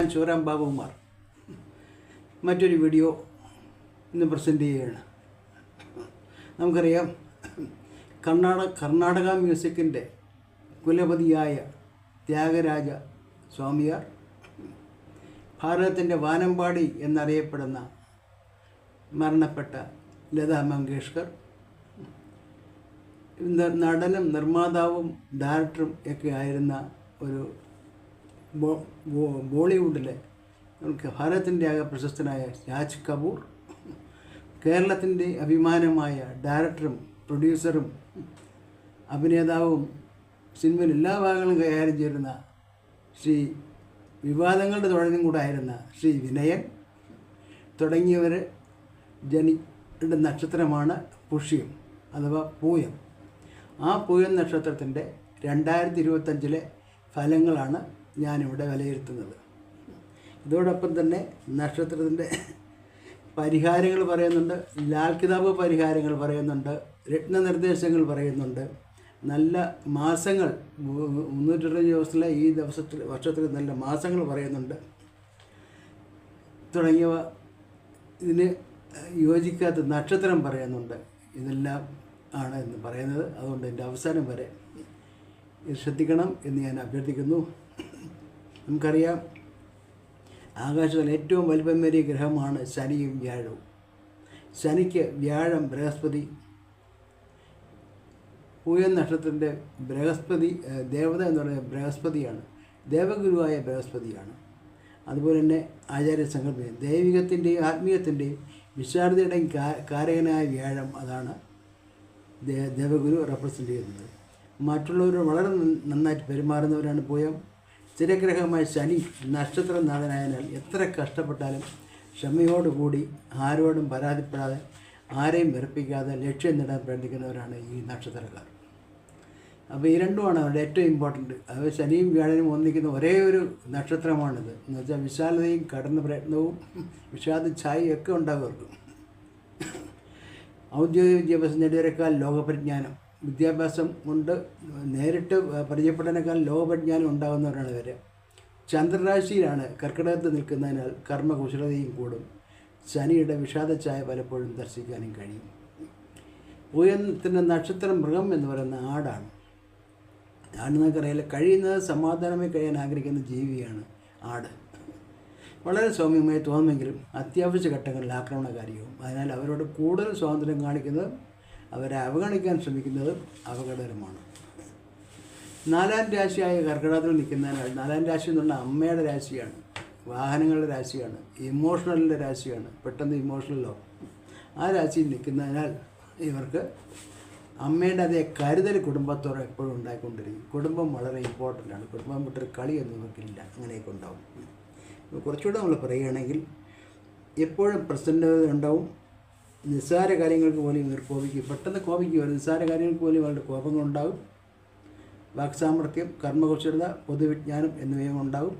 ഞാൻ ബാബുമാർ. മറ്റൊരു വീഡിയോ ഇന്ന് പ്രസന്റ് ചെയ്യുകയാണ്. നമുക്കറിയാം കർണാടക കർണാടക മ്യൂസിക്കിന്റെ കുലപതിയായ ത്യാഗരാജ സ്വാമിയാർ ഭാരതത്തിന്റെ വാനമ്പാടി എന്നറിയപ്പെടുന്ന മരണപ്പെട്ട ലതാ മങ്കേഷ്കർ നടനും നിർമ്മാതാവും ഡയറക്ടറും ഒക്കെ ആയിരുന്ന ഒരു ബോളിവുഡിലെ നമുക്ക് ഭാരതത്തിന്റെ ആകെ പ്രശസ്തനായ രാജ് കപൂർ കേരളത്തിന്റെ അഭിമാനമായ ഡയറക്ടറും പ്രൊഡ്യൂസറും അഭിനേതാവും സിനിമയിൽ എല്ലാ ഭാഗങ്ങളും കൈകാര്യം ചെയ്യുന്ന ശ്രീ വിവാദങ്ങളുടെ തുടങ്ങും കൂടെ ആയിരുന്ന ശ്രീ വിനയൻ തുടങ്ങിയവർ ജനിയുടെ നക്ഷത്രമാണ് പുഷ്യം അഥവാ പൂയം. ആ പൂയം നക്ഷത്രത്തിന്റെ രണ്ടായിരത്തി ഇരുപത്തഞ്ചിലെ ഫലങ്ങളാണ് ഞാനിവിടെ വിലയിരുത്തുന്നത്. ഇതോടൊപ്പം തന്നെ നക്ഷത്രത്തിന്റെ പരിഹാരങ്ങൾ പറയുന്നുണ്ട് ലാൽ കിതാബ് പരിഹാരങ്ങൾ പറയുന്നുണ്ട് രത്നനിർദ്ദേശങ്ങൾ പറയുന്നുണ്ട്. നല്ല മാസങ്ങൾ മുന്നൂറ്റിരുപത് ദിവസത്തിലെ ഈ ദിവസത്തിൽ വർഷത്തിൽ നല്ല മാസങ്ങൾ പറയുന്നുണ്ട്. തുടങ്ങിയവ ഇതിന് യോജിക്കാത്ത നക്ഷത്രം പറയുന്നുണ്ട്. ഇതെല്ലാം ആണ് എന്ന് പറയുന്നത്. അതുകൊണ്ട് എന്റെ അവസാനം വരെ ശ്രദ്ധിക്കണം എന്ന് ഞാൻ അഭ്യർത്ഥിക്കുന്നു. നമുക്കറിയാം ആകാശത്തിൽ ഏറ്റവും വലിപ്പമേറിയ ഗ്രഹമാണ് ശനിയും വ്യാഴവും. ശനിക്ക് വ്യാഴം ബൃഹസ്പതി പൂയൻ നക്ഷത്രത്തിന്റെ ബൃഹസ്പതി ദേവത എന്ന് പറയുന്നത് ബൃഹസ്പതിയാണ്. ദേവഗുരുവായ ബൃഹസ്പതിയാണ്. അതുപോലെ തന്നെ ആചാര്യ സങ്കല്പം ദൈവികത്തിന്റെയും ആത്മീയത്തിന്റെയും വിശാരതയുടെയും കാരകനായ വ്യാഴം അതാണ് ദേവഗുരു റെപ്രസെന്റ് ചെയ്യുന്നത്. മറ്റുള്ളവർ വളരെ നന്ന- നന്നായിട്ട് പെരുമാറുന്നവരാണ് പൂയം. സ്ഥിരഗ്രഹമായ ശനി നക്ഷത്രനാഥനായതിനാൽ എത്ര കഷ്ടപ്പെട്ടാലും ക്ഷമയോടുകൂടി ആരോടും പരാതിപ്പെടാതെ ആരെയും വെറുപ്പിക്കാതെ ലക്ഷ്യം നേടാൻ പ്രയത്നിക്കുന്നവരാണ് ഈ നക്ഷത്രക്കാർ. അപ്പോൾ ഈ രണ്ടുമാണ് അവരുടെ ഏറ്റവും ഇമ്പോർട്ടന്റ് അത് ശനിയും വ്യാഴനും ഒന്നിക്കുന്ന ഒരേ ഒരു നക്ഷത്രമാണിത്. എന്ന് വെച്ചാൽ വിശാലതയും കടന്ന പ്രയത്നവും വിഷാദ ഛായയും ഒക്കെ ഉണ്ടാകും ഔദ്യോഗിക വിദ്യാഭ്യാസം നേടിയവരെക്കാൾ ലോകപരിജ്ഞാനം വിദ്യാഭ്യാസം കൊണ്ട് നേരിട്ട് പരിചയപ്പെടാനേക്കാൾ ലോകപരിജ്ഞാനം ഉണ്ടാകുന്നവരാണ് ഇവർ ചന്ദ്രരാശിയിലാണ് കർക്കിടകത്ത് നിൽക്കുന്നതിനാൽ കർമ്മകുശലതയും കൂടും. ശനിയുടെ വിഷാദ ചായ പലപ്പോഴും ദർശിക്കാനും കഴിയും. ഉയർന്നത്തിന്റെ നക്ഷത്രം മൃഗം എന്ന് പറയുന്ന ആടാണ്. ആട് നമുക്കറിയാലോ കഴിയുന്നത് സമാധാനമായി കഴിയാൻ ആഗ്രഹിക്കുന്ന ജീവിയാണ് ആട്. വളരെ സൗമ്യമായി തോന്നുമെങ്കിലും അത്യാവശ്യ ഘട്ടങ്ങളിൽ ആക്രമണകാരിയും അതിനാൽ അവരോട് കൂടുതൽ സ്വാതന്ത്ര്യം കാണിക്കുന്നതും അവരെ അവഗണിക്കാൻ ശ്രമിക്കുന്നത് അപകടകരമാണ്. നാലാം രാശിയായ കർക്കിടകത്തിൽ നിൽക്കുന്നതിനാൽ നാലാം രാശി എന്ന് പറഞ്ഞാൽ അമ്മയുടെ രാശിയാണ് വാഹനങ്ങളുടെ രാശിയാണ് ഇമോഷണലിന്റെ രാശിയാണ് പെട്ടെന്ന് ഇമോഷണലോ ആ രാശിയിൽ നിൽക്കുന്നതിനാൽ ഇവർക്ക് അമ്മയുടെ അതേ കരുതൽ കുടുംബത്തോടെ എപ്പോഴും ഉണ്ടായിക്കൊണ്ടിരിക്കും. കുടുംബം വളരെ ഇമ്പോർട്ടന്റ് ആണ്. കുടുംബം വിട്ടൊരു കളിയൊന്നും ഇവർക്കില്ല. അങ്ങനെയൊക്കെ ഉണ്ടാവും. കുറച്ചുകൂടെ നമ്മൾ പറയുകയാണെങ്കിൽ എപ്പോഴും പ്രസന്നത ഉണ്ടാവും നിസ്സാര കാര്യങ്ങൾക്ക് പോലും ഇവർ കോപിക്കും പെട്ടെന്ന് കോപിക്കും ഒരു നിസ്സാര കാര്യങ്ങൾക്ക് പോലും ഇവരുടെ കോപങ്ങളുണ്ടാകും. വാക്സാമർത്ഥ്യം കർമ്മകുശലത പൊതുവിജ്ഞാനം എന്നിവയും ഉണ്ടാകും.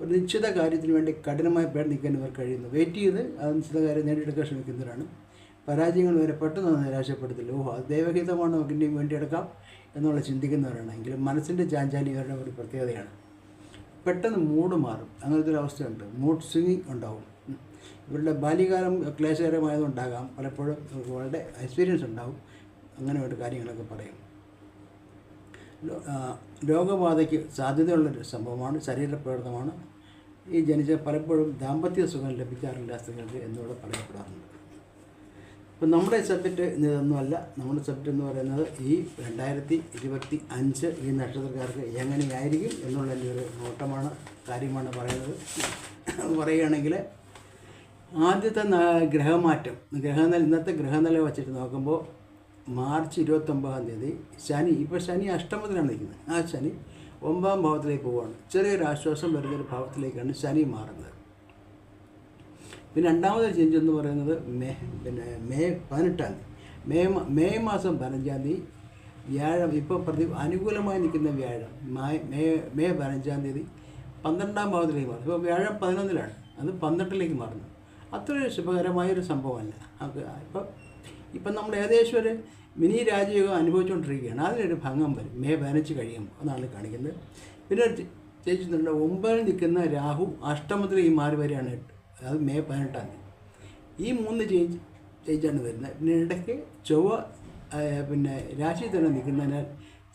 ഒരു നിശ്ചിത കാര്യത്തിന് വേണ്ടി കഠിനമായ കഠിനമായി നിൽക്കാൻ ഇവർ കഴിയുന്നു. വെയിറ്റ് ചെയ്ത് ആ നിശ്ചിത കാര്യം നേടിയെടുക്കാൻ ശ്രമിക്കുന്നവരാണ്. പരാജയങ്ങൾ വരെ പെട്ടെന്ന് നിരാശപ്പെടുത്തില്ല. ഓഹോ അത് ദൈവഹിതമാണ് നമുക്കിന്റെയും വേണ്ടിയെടുക്കാം എന്നുള്ള ചിന്തിക്കുന്നവരാണ് എങ്കിലും മനസ്സിന്റെ ചാഞ്ചാലി ഇവരുടെ ഒരു പ്രത്യേകതയാണ്. പെട്ടെന്ന് മൂഡ് മാറും. അങ്ങനത്തെ ഒരു അവസ്ഥയുണ്ട്. മൂഡ് സ്വിങ്ങിങ് ഉണ്ടാവും. ഇവരുടെ ബാല്യകാലം ക്ലേശകരമായതുകൊണ്ടാകാം പലപ്പോഴും അവർക്ക് വളരെ എക്സ്പീരിയൻസ് ഉണ്ടാവും. അങ്ങനെ ഒരു കാര്യങ്ങളൊക്കെ പറയും. രോഗബാധയ്ക്ക് സാധ്യതയുള്ളൊരു സംഭവമാണ് ശരീരപ്രകൃതമാണ് ഈ ജനിച്ച പലപ്പോഴും ദാമ്പത്യ സുഖം ലഭിക്കാറില്ല സ്ത്രീകൾക്ക് എന്നിവിടെ പറയപ്പെടാറുണ്ട്. ഇപ്പം നമ്മുടെ സബ്ജക്റ്റ് ഇതൊന്നുമല്ല നമ്മുടെ സബ്ജക്റ്റ് എന്ന് പറയുന്നത് ഈ രണ്ടായിരത്തി ഇരുപത്തി അഞ്ച് ഈ നക്ഷത്രക്കാർക്ക് എങ്ങനെയായിരിക്കും എന്നുള്ളതിന്റെ ഒരു നോട്ടമാണ് കാര്യമാണ് പറയുന്നത്. പറയുകയാണെങ്കിൽ ആദ്യത്തെ ഗ്രഹമാറ്റം. ഗ്രഹനില ഇന്നത്തെ ഗ്രഹനില വച്ചിട്ട് നോക്കുമ്പോൾ മാർച്ച് ഇരുപത്തൊമ്പതാം തീയതി ശനി ഇപ്പോൾ ശനി അഷ്ടമത്തിലാണ് നിൽക്കുന്നത്. ആ ശനി ഒമ്പതാം ഭാവത്തിലേക്ക് പോവുകയാണ് ചെറിയൊരു ആശ്വാസം വരുന്നൊരു ഭാവത്തിലേക്കാണ് ശനി മാറുന്നത്. പിന്നെ രണ്ടാമതൊരു ചേഞ്ച് എന്ന് പറയുന്നത് മേ പിന്നെ മെയ് പതിനെട്ടാം തീയതി. മെയ് മെയ് മാസം പതിനഞ്ചാം തീയതി വ്യാഴം ഇപ്പോൾ പ്രതി അനുകൂലമായി നിൽക്കുന്ന വ്യാഴം മെയ് മെയ് പതിനഞ്ചാം തീയതി പന്ത്രണ്ടാം ഭാവത്തിലേക്ക് മാറും ഇപ്പോൾ വ്യാഴം പതിനൊന്നിലാണ്. അത് പന്ത്രണ്ടിലേക്ക് മാറുന്നു. അത്ര ശുഭകരമായൊരു സംഭവമല്ല. ഇപ്പം ഇപ്പം നമ്മൾ ഏകദേശം ഒരു മിനി രാജയോഗം അനുഭവിച്ചുകൊണ്ടിരിക്കുകയാണ് അതിനൊരു ഭംഗം വരും. മേ പതിനഞ്ച് കഴിയുമ്പോൾ അതാണ് കാണിക്കുന്നത്. പിന്നെ ഒരു ചെ- ജയിച്ചിട്ടുണ്ട് ഒമ്പതിൽ നിൽക്കുന്ന രാഹു അഷ്ടമത്തിൽ ഈ മാറി വരികയാണ്. അത് മേ പതിനെട്ടാം തീയതി. ഈ മൂന്ന് ചേഞ്ച് ചേഞ്ചാണ് വരുന്നത്. പിന്നെ ഇടയ്ക്ക് ചൊവ്വ പിന്നെ രാശി തന്നെ നിൽക്കുന്നതിനാൽ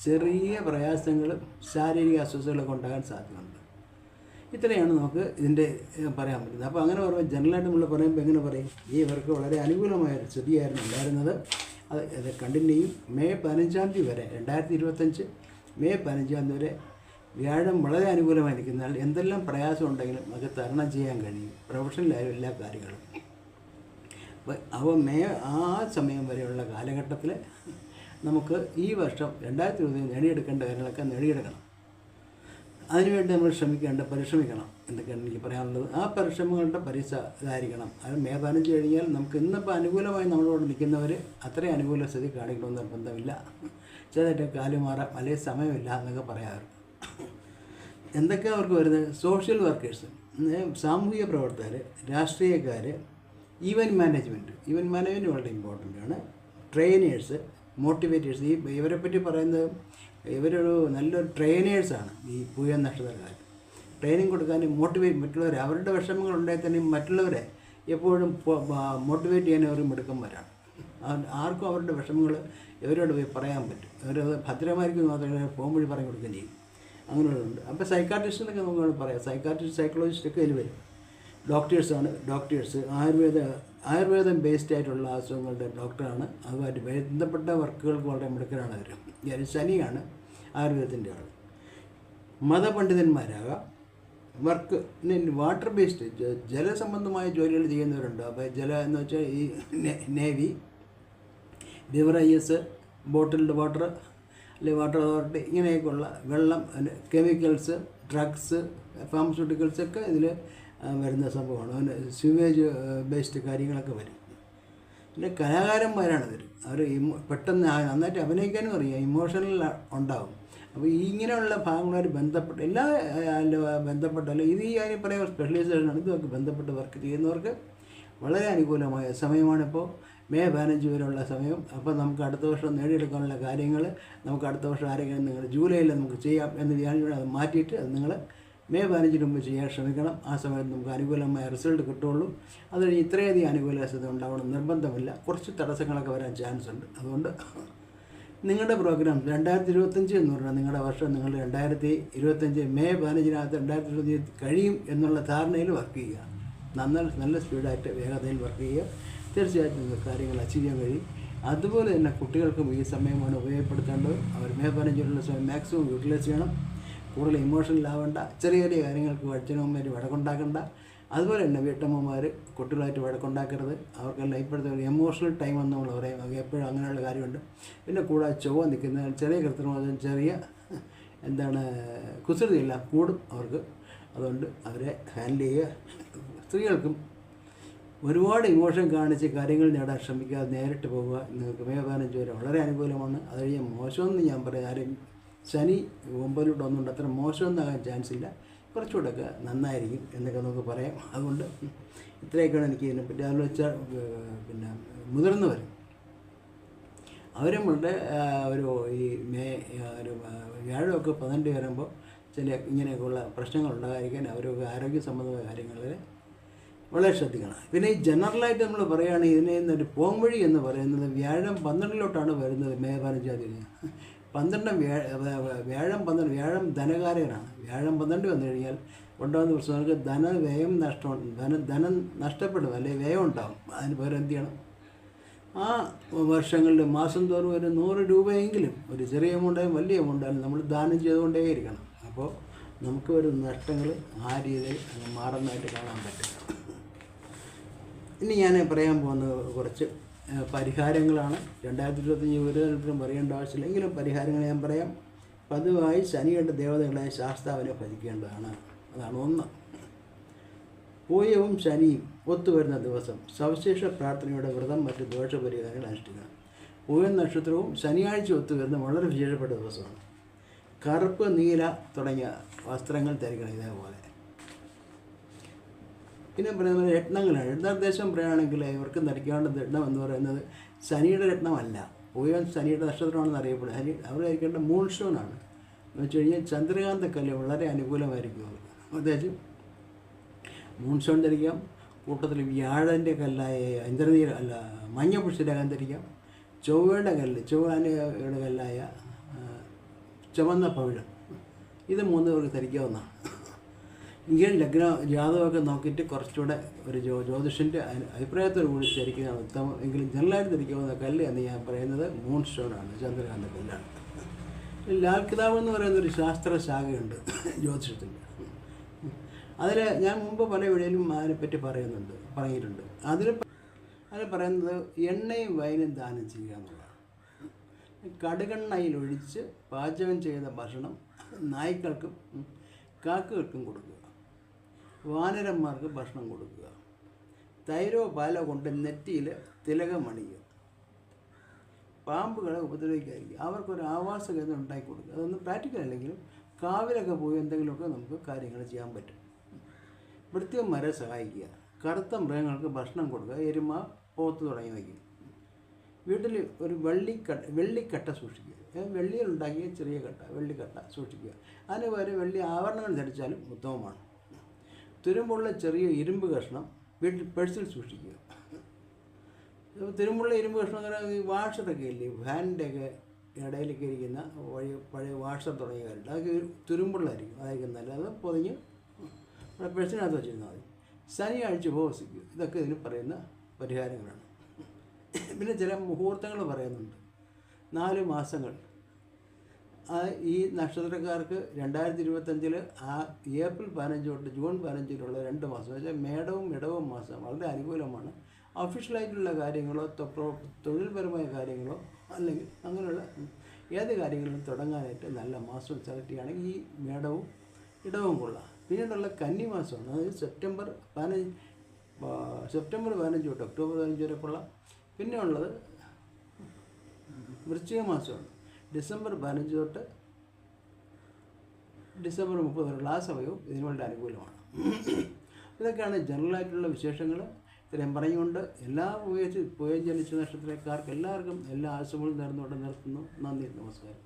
ചെറിയ പ്രയാസങ്ങളും ശാരീരിക അസ്വസ്ഥതകളൊക്കെ ഉണ്ടാകാൻ സാധ്യതയുണ്ട്. ഇത്രയാണ് നമുക്ക് ഇതിന്റെ പറയാൻ പറ്റുന്നത്. അപ്പോൾ അങ്ങനെ പറയുമ്പോൾ ജനറലായിട്ട് നമ്മൾ പറയുമ്പോൾ എങ്ങനെ പറയും? ഈ ഇവർക്ക് വളരെ അനുകൂലമായ ഒരു സ്ഥിതിയായിരുന്നു ഉണ്ടായിരുന്നത്. അത് അത് കണ്ടിന്യൂ ചെയ്യും. മെയ് പതിനഞ്ചാം തീയതി വരെ രണ്ടായിരത്തി ഇരുപത്തഞ്ച് മെയ് പതിനഞ്ചാം തീയതി വരെ വ്യാഴം വളരെ അനുകൂലമായി നിൽക്കുന്നതിനാൽ എന്തെല്ലാം പ്രയാസം ഉണ്ടെങ്കിലും അത് തരണം ചെയ്യാൻ കഴിയും. പ്രൊഫഷണലായാലും എല്ലാ കാര്യങ്ങളും. അപ്പോൾ അവ മേ ആ സമയം വരെയുള്ള കാലഘട്ടത്തിൽ നമുക്ക് ഈ വർഷം രണ്ടായിരത്തി ഇരുപത്തി നേടിയെടുക്കേണ്ട കാര്യങ്ങളൊക്കെ നേടിയെടുക്കണം. അതിനുവേണ്ടി നമ്മൾ ശ്രമിക്കേണ്ട പരിശ്രമിക്കണം എന്തൊക്കെയാണ് എനിക്ക് പറയാനുള്ളത്. ആ പരിശ്രമങ്ങളുടെ പരിസ ഇതായിരിക്കണം. അത് മേധാനം കഴിഞ്ഞാൽ നമുക്ക് ഇന്നിപ്പോൾ അനുകൂലമായി നമ്മളോട് നിൽക്കുന്നവർ അത്രയും അനുകൂല സ്ഥിതി കാണിക്കണമെന്ന് നിർബന്ധമില്ല. ചിലതായിട്ട് കാലുമാറാം അല്ലെങ്കിൽ സമയമില്ല എന്നൊക്കെ പറയാറ്. എന്തൊക്കെയാണ് അവർക്ക് വരുന്നത്? Social workers. സാമൂഹിക പ്രവർത്തകർ രാഷ്ട്രീയക്കാർ ഈവന്റ് മാനേജ്മെന്റ് ഈവന്റ് മാനേജ്മെന്റ് വളരെ ഇമ്പോർട്ടന്റ് ആണ്. ട്രെയിനേഴ്സ് മോട്ടിവേറ്റേഴ്സ് ഈ ഇവരെ പറ്റി പറയുന്നത് ഇവരൊരു നല്ലൊരു ട്രെയിനേഴ്സാണ് ഈ പൂയ നക്ഷത്രക്കാർ. ട്രെയിനിങ് കൊടുക്കാനും മോട്ടിവേറ്റ് മറ്റുള്ളവരെ അവരുടെ വിഷമങ്ങൾ ഉണ്ടായി തന്നെ മറ്റുള്ളവരെ എപ്പോഴും മോട്ടിവേറ്റ് ചെയ്യാൻ അവർ മിടുക്കന്മാരാണ് ആർക്കും അവരുടെ വിഷമങ്ങൾ ഇവരോട് പോയി പറയാൻ പറ്റും. അവരത് ഭദ്രമായിരിക്കും മാത്രമേ ഫോം വഴി പറഞ്ഞു കൊടുക്കുകയും ചെയ്യും. അങ്ങനെയുള്ളതുണ്ട് അപ്പോൾ സൈക്കാട്രിസ്റ്റ് എന്നൊക്കെ നമുക്ക് പറയാം. സൈക്കാട്രിസ്റ്റ് സൈക്കോളജിസ്റ്റൊക്കെ ഇതിൽ വരും. ഡോക്ടേഴ്സാണ് ഡോക്ടേഴ്സ് ആയുർവേദ ആയുർവേദം ബേസ്ഡ് ആയിട്ടുള്ള അസുഖങ്ങളുടെ ഡോക്ടറാണ്. അതുമായിട്ട് ബന്ധപ്പെട്ട വർക്കുകൾക്ക് വളരെ മിടുക്കരാണ് അവർ ഞാൻ ശനിയാണ് ആയുർവേദത്തിന്റെ ആൾ മതപണ്ഡിതന്മാരാകാം വർക്ക് വാട്ടർ ബേസ്ഡ് ജലസംബന്ധമായ ജോലികൾ ചെയ്യുന്നവരുണ്ട്. അപ്പോൾ ജല എന്ന് വെച്ചാൽ ഈ നേവി നേ- ഐ എസ് ബോട്ടിൽഡ് വാട്ടർ അല്ലെങ്കിൽ വാട്ടർ അതോറിറ്റി ഇങ്ങനെയൊക്കെയുള്ള വെള്ളം കെമിക്കൽസ് ഡ്രഗ്സ് ഫാർമസ്യൂട്ടിക്കൽസ് ഒക്കെ ഇതിൽ വരുന്ന സംഭവമാണ്. അവന് സ്യൂവേജ് ബേസ്ഡ് കാര്യങ്ങളൊക്കെ വരും. പിന്നെ കലാകാരന്മാരാണ് ഇവർ അവർ ഇമോ പെട്ടെന്ന് നന്നായിട്ട് അഭിനയിക്കാനും അറിയാം. ഇമോഷണൽ ഉണ്ടാവും. അപ്പോൾ ഇങ്ങനെയുള്ള ഭാഗങ്ങളുമായി ബന്ധപ്പെട്ട് എല്ലാ ബന്ധപ്പെട്ടല്ല ഇത് കാര്യം പറയാൻ സ്പെഷ്യലൈസേഷനാണ് ഇതൊക്കെ ബന്ധപ്പെട്ട് വർക്ക് ചെയ്യുന്നവർക്ക് വളരെ അനുകൂലമായ സമയമാണിപ്പോൾ മേ പതിനഞ്ച് വരെയുള്ള സമയം. അപ്പോൾ നമുക്ക് അടുത്ത വർഷം നേടിയെടുക്കാനുള്ള കാര്യങ്ങൾ നമുക്ക് അടുത്ത വർഷം ആരെങ്കിലും നിങ്ങൾ ജൂലൈയിൽ നമുക്ക് ചെയ്യാം എന്ന് വിചാരിച്ചുകൊണ്ട് അത് മാറ്റിയിട്ട് അത് നിങ്ങൾ മെയ് പതിനഞ്ചിന് മുമ്പ് ചെയ്യാൻ ശ്രമിക്കണം. ആ സമയത്ത് നമുക്ക് അനുകൂലമായ റിസൾട്ട് കിട്ടുള്ളൂ അത് കഴിഞ്ഞ് ഇത്രയധികം അനുകൂല സ്ഥിതി ഉണ്ടാവണം. നിർബന്ധമില്ല. കുറച്ച് തടസ്സങ്ങളൊക്കെ വരാൻ ചാൻസ് ഉണ്ട്. അതുകൊണ്ട് നിങ്ങളുടെ പ്രോഗ്രാം രണ്ടായിരത്തി ഇരുപത്തഞ്ച് എന്ന് പറഞ്ഞാൽ നിങ്ങളുടെ വർഷം നിങ്ങൾ രണ്ടായിരത്തി ഇരുപത്തഞ്ച് മെയ് പതിനഞ്ചിനകത്ത് രണ്ടായിരത്തി ഇരുപത്തഞ്ച് കഴിയും എന്നുള്ള ധാരണയിൽ വർക്ക് ചെയ്യുക. നന്ന നല്ല സ്പീഡായിട്ട് വേഗതയിൽ വർക്ക് ചെയ്യുക. തീർച്ചയായിട്ടും നിങ്ങൾക്ക് കാര്യങ്ങൾ അച്ചീവ് ചെയ്യാൻ കഴിയും. അതുപോലെ തന്നെ കുട്ടികൾക്കും ഈ സമയമാണ് ഉപയോഗപ്പെടുത്തേണ്ടത്. അവർ മെയ് പതിനഞ്ചിനുള്ള സമയം മാക്സിമം യൂട്ടിലൈസ് ചെയ്യണം. കൂടുതൽ ഇമോഷണൽ ആവേണ്ട. ചെറിയ ചെറിയ കാര്യങ്ങൾക്ക് അച്ഛനമ്മമാർ വഴക്കുണ്ടാക്കണ്ട. അതുപോലെ തന്നെ വീട്ടമ്മമാർ കുട്ടികളായിട്ട് വഴക്കുണ്ടാക്കരുത്. അവർക്കെല്ലാം ഇപ്പോഴത്തെ ഒരു എമോഷണൽ ടൈം എന്ന് നമ്മൾ പറയും. എപ്പോഴും അങ്ങനെയുള്ള കാര്യമുണ്ട്. പിന്നെ കൂടാതെ ചൊവ്വ നിൽക്കുന്ന ചെറിയ കൃത്രിമം ചെറിയ എന്താണ് കുസൃതിയില്ല കൂടും അവർക്ക്. അതുകൊണ്ട് അവരെ ഹാൻഡിൽ ചെയ്യുക. സ്ത്രീകൾക്കും ഒരുപാട് ഇമോഷൻ കാണിച്ച് കാര്യങ്ങൾ നേടാൻ ശ്രമിക്കാതെ നേരിട്ട് പോവുക നിങ്ങൾക്ക് പതിനഞ്ച് വരെ വളരെ അനുകൂലമാണ്. അത് കഴിഞ്ഞാൽ മോശമെന്ന് ഞാൻ പറയാം ആരും ശനി ഒമ്പതിലോട്ട് ഒന്നുകൊണ്ട് അത്ര മോശമൊന്നാകാൻ ചാൻസ് ഇല്ല കുറച്ചുകൂടെയൊക്കെ നന്നായിരിക്കും എന്നൊക്കെ നമുക്ക് പറയാം. അതുകൊണ്ട് ഇത്രയൊക്കെയാണ് എനിക്ക് ഇതിനെപ്പറ്റി അതിൽ വെച്ചാൽ പിന്നെ മുതിർന്നവർ. അവരും ഉണ്ട് ഒരു ഈ മേ ഒരു വ്യാഴമൊക്കെ പതിനെട്ട് വരുമ്പോൾ ചില ഇങ്ങനെയൊക്കെയുള്ള പ്രശ്നങ്ങൾ ഉണ്ടാകാതിരിക്കാൻ അവരൊക്കെ ആരോഗ്യ സംബന്ധമായ കാര്യങ്ങളിൽ വളരെ ശ്രദ്ധിക്കണം. പിന്നെ ഈ ജനറലായിട്ട് നമ്മൾ പറയുകയാണെങ്കിൽ ഇതിനെ ഒരു പോംവഴി എന്ന് പറയുന്നത് വ്യാഴം പന്ത്രണ്ടിലോട്ടാണ് വരുന്നത് മെയ് പതിനഞ്ചാം തീയതി പന്ത്രണ്ടും വ്യാഴ വ്യ- വ്യാഴം പന്ത്രണ്ട് വ്യാഴം ധനകാരകനാണ് വ്യാഴം പന്ത്രണ്ട് വന്നു കഴിഞ്ഞാൽ ഉണ്ടാകുന്ന പ്രശ്നങ്ങൾക്ക് ധനവ്യയം നഷ്ടം ധന ധനം നഷ്ടപ്പെടും അല്ലെങ്കിൽ വ്യയം ഉണ്ടാകും അതിന് പകരം എന്ത് ചെയ്യണം? ആ വർഷങ്ങളിൽ മാസം തോറും ഒരു നൂറ് രൂപയെങ്കിലും ഒരു ചെറിയ എമൗണ്ടായാലും വലിയ എമൗണ്ടായാലും നമ്മൾ ദാനം ചെയ്തുകൊണ്ടേയിരിക്കണം. അപ്പോൾ നമുക്ക് ഒരു നഷ്ടങ്ങൾ ആ രീതിയിൽ മാറുന്നതായിട്ട് കാണാൻ പറ്റും. ഇനി ഞാൻ പറയാൻ പോകുന്നത് കുറച്ച് പരിഹാരങ്ങളാണ്. രണ്ടായിരത്തി ഇരുപത്തഞ്ച് ഒരു തരത്തിലും പറയേണ്ട ആവശ്യമില്ല. എങ്കിലും പരിഹാരങ്ങൾ ഞാൻ പറയാം. പതിവായി ശനിയുടെ ദേവതകളായ ശാസ്താവിനെ ഭജിക്കേണ്ടതാണ്. അതാണ് ഒന്ന്. പൂയവും ശനിയും ഒത്തുവരുന്ന ദിവസം സവിശേഷ പ്രാർത്ഥനയുടെ വ്രതം മറ്റ് ദോഷപരിഹാരങ്ങൾ അനുഷ്ഠിക്കണം. പൂയം നക്ഷത്രവും ശനിയാഴ്ച ഒത്തുവരുന്ന വളരെ വിശേഷപ്പെട്ട ദിവസമാണ്. കറുപ്പ് നീല തുടങ്ങിയ വസ്ത്രങ്ങൾ ധരിക്കണം ഇതേപോലെ. പിന്നെ പറയുന്നത് രത്നങ്ങളാണ് രത്നദേശം പറയുകയാണെങ്കിൽ ഇവർക്ക് ധരിക്കേണ്ട രത്നം എന്ന് പറയുന്നത് ശനിയുടെ രത്നമല്ല. പൂയം ശനിയുടെ നക്ഷത്രമാണെന്ന് അറിയപ്പെടുന്നത് ശനി അവർ ധരിക്കേണ്ട മൂൺ എന്ന് വെച്ച് കഴിഞ്ഞാൽ ചന്ദ്രകാന്ത കല്ല് വളരെ അനുകൂലമായിരിക്കും അവർക്ക്. പ്രത്യേകിച്ച് മൂൺസോൺ ധരിക്കാം. കൂട്ടത്തിൽ വ്യാഴന്റെ കല്ലായ ഇന്ദ്രനീര അല്ല മഞ്ഞപുഷ്പരകം ധരിക്കാം. ചൊവ്വയുടെ കല്ല് ചൊവ്വാനയുടെ കല്ലായ ചുവന്ന പവിഴം. ഇത് മൂന്ന് പേർക്ക് ധരിക്കാവുന്നതാണ്. എങ്കിൽ ലഗ്ന ജാതകമൊക്കെ നോക്കിയിട്ട് കുറച്ചുകൂടെ ഒരു ജ്യോ ജ്യോതിഷന്റെ അഭി- അഭിപ്രായത്തോട് കൂടി ധരിക്കുന്നതാണ് ഉത്തമം എങ്കിലും ജനറലായിട്ട് ധരിക്കാവുന്ന കല്ല് എന്ന് ഞാൻ പറയുന്നത് മൂൺ സ്റ്റോണാണ് ചന്ദ്രകാന്ത കല്ലാണ്. ലാൽ കിതാബ് എന്ന് പറയുന്ന ഒരു ശാസ്ത്ര ശാഖയുണ്ട് ജ്യോതിഷത്തിന്റെ. അതിൽ ഞാൻ മുമ്പ് പല വീഡിയോയിലും അതിനെപ്പറ്റി പറയുന്നുണ്ട് പറഞ്ഞിട്ടുണ്ട്. അതിൽ അതിൽ പറയുന്നത് എണ്ണയും വൈനും ദാനം ചെയ്യുക എന്നുള്ളതാണ്. കടുകെണ്ണയിൽ ഒഴിച്ച് പാചകം ചെയ്ത ഭക്ഷണം നായ്ക്കൾക്കും കാക്കകൾക്കും കൊടുക്കുക. വാനരന്മാർക്ക് ഭക്ഷണം കൊടുക്കുക. തൈരോ പാലോ കൊണ്ട് നെറ്റിയിൽ തിലകമണിയുക പാമ്പുകളെ ഉപദ്രവിക്കാതിരിക്കുക. അവർക്കൊരു ആവാസ കേന്ദ്രം ഉണ്ടാക്കി കൊടുക്കുക. അതൊന്നും പ്രാക്ടിക്കൽ അല്ലെങ്കിലും കാവിലൊക്കെ പോയി എന്തെങ്കിലുമൊക്കെ നമുക്ക് കാര്യങ്ങൾ ചെയ്യാൻ പറ്റും. വൃത്തിയന്മാരെ സഹായിക്കുക. കറുത്ത മൃഗങ്ങൾക്ക് ഭക്ഷണം കൊടുക്കുക. എരുമ പോത്ത് തുടങ്ങി വയ്ക്കും വീട്ടിൽ ഒരു വെള്ളിക്കട്ട വെള്ളിക്കട്ട സൂക്ഷിക്കുക. വെള്ളിയിൽ ഉണ്ടാക്കിയ ചെറിയ കട്ട വെള്ളിക്കട്ട സൂക്ഷിക്കുക. അതിന് പകരം വെള്ളി ആവരണങ്ങൾ ധരിച്ചാലും ഉത്തമമാണ്. തുരുമ്പുള്ള ചെറിയ ഇരുമ്പ് കഷ്ണം വീട്ടിൽ പേഴ്സിൽ സൂക്ഷിക്കുക. തിരുമ്പുള്ള ഇരുമ്പ് കഷ്ണം അങ്ങനെ വാഷറൊക്കെ ഇല്ലേ? ഫാനിന്റെ ഒക്കെ ഇടയിലൊക്കെ ഇരിക്കുന്ന വഴി പഴയ വാഷർ തുടങ്ങിയ കാര്യമുണ്ട് അതൊക്കെ തുരുമ്പുള്ളായിരിക്കും അതായിരിക്കും നല്ലത്. പൊതിഞ്ഞ് നമ്മുടെ പേഴ്സിനകത്ത് വെച്ചിരുന്നാൽ മതി. ശനിയാഴ്ച ഉപവസിക്കുക. ഇതൊക്കെ ഇതിന് പറയുന്ന പരിഹാരങ്ങളാണ്. പിന്നെ ചില മുഹൂർത്തങ്ങൾ പറയുന്നുണ്ട്. നാല് മാസങ്ങൾ. ഈ നക്ഷത്രക്കാർക്ക് രണ്ടായിരത്തി ഇരുപത്തഞ്ചിൽ ആ ഏപ്രിൽ പതിനഞ്ച് തൊട്ട് ജൂൺ പതിനഞ്ച് വരെയുള്ള രണ്ട് മാസം വെച്ചാൽ മേടവും ഇടവും മാസം വളരെ അനുകൂലമാണ്. ഒഫീഷ്യലായിട്ടുള്ള കാര്യങ്ങളോ തൊഴിൽപരമായ കാര്യങ്ങളോ അല്ലെങ്കിൽ അങ്ങനെയുള്ള ഏത് കാര്യങ്ങളും തുടങ്ങാനായിട്ട് നല്ല മാസം സെലക്ട് ചെയ്യുകയാണെങ്കിൽ ഈ മേടവും ഇടവും കൊള്ളാം. പിന്നീടുള്ള കന്നി മാസമാണ്. അതായത് സെപ്റ്റംബർ പതിനഞ്ച് സെപ്റ്റംബർ പതിനഞ്ച് തൊട്ട് ഒക്ടോബർ പതിനഞ്ച് വരെ കൊള്ളാം പിന്നെ ഉള്ളത് വൃശ്ചിക മാസമാണ്. ഡിസംബർ പതിനഞ്ച് തൊട്ട് ഡിസംബർ മുപ്പത് വരെയുള്ള ആ സമയവും ഇതിനുവേണ്ടി അനുകൂലമാണ്. ഇതൊക്കെയാണ് ജനറലായിട്ടുള്ള വിശേഷങ്ങൾ. ഇത്രയും പറഞ്ഞുകൊണ്ട് എല്ലാ പുയ പുയം ജനിച്ച നക്ഷത്രക്കാർക്ക് എല്ലാവർക്കും എല്ലാ ആശംസകളും നേർന്നുകൊണ്ട് നിർത്തുന്നു. നന്ദി നമസ്കാരം.